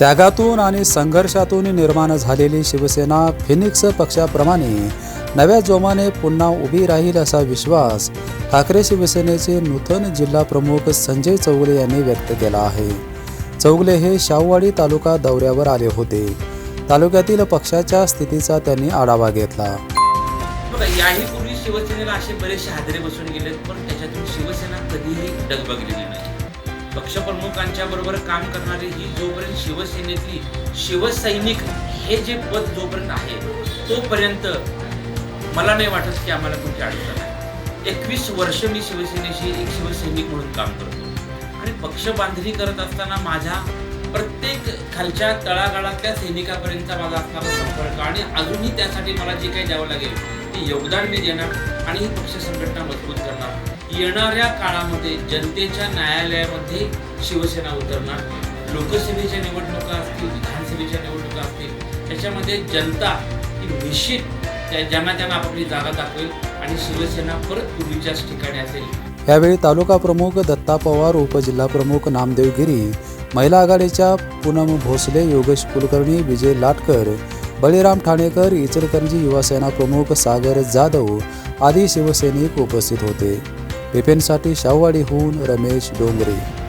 त्यागातून आणि संघर्षातून निर्माण झालेली शिवसेना फिनिक्स पक्षाप्रमाणे नव्या जोमाने पुन्हा उभी राहील असा विश्वास ठाकरे शिवसेनेचे नूतन जिल्हा प्रमुख संजय चौगले यांनी व्यक्त केला आहे. चौगले हे शाहूवाडी तालुका दौऱ्यावर आले होते. तालुक्यातील पक्षाच्या स्थितीचा त्यांनी आढावा घेतला. याही शिवसेनेला असे बरेचसे हादरे बसून गेले पण त्याच्यातून शिवसेना कधीही डगबगलेली नाही. पक्षप्रमुखांच्या बरोबर काम करणारी ही जोपर्यंत शिवसेनेतली शिवसैनिक हे जे पद जोपर्यंत आहे तोपर्यंत मला नाही वाटत की आम्हाला कुठे अडचण आहे. एकवीस वर्ष मी शिवसेनेशी एक शिवसैनिक म्हणून काम करतो. आणि पक्ष बांधणी करत असताना माझ्या प्रत्येक खालच्या तळागाळातल्या सैनिकापर्यंत माझा असणारा संपर्क आणि अजूनही त्यासाठी मला जे काही द्यावं लागेल ते योगदान मी देणार आणि ही पक्ष संघटना मजबूत करणार. येणाऱ्या काळामध्ये जनतेच्या न्यायालयामध्ये शिवसेना उतरणार. लोकसभेच्या निवडणुका असतील विधानसभेच्या निवडणुका असतील त्याच्यामध्ये जनता ही निश्चित त्या ज्यांना त्यांना आपली जागा दाखवेल आणि शिवसेना परत पूर्वीच्याच ठिकाणी असेल. यावेळी तालुका प्रमुख दत्ता पवार उपजिल्हा प्रमुख नामदेव गिरी महिला आघाडीच्या पूनम भोसले योगेश कुलकर्णी विजय लाटकर बळीराम ठाणेकर इचलकरंजी युवासेना प्रमुख सागर जाधव आदी शिवसैनिक उपस्थित होते. टिफिनसाठी शाहवाडीहून रमेश डोंगरे.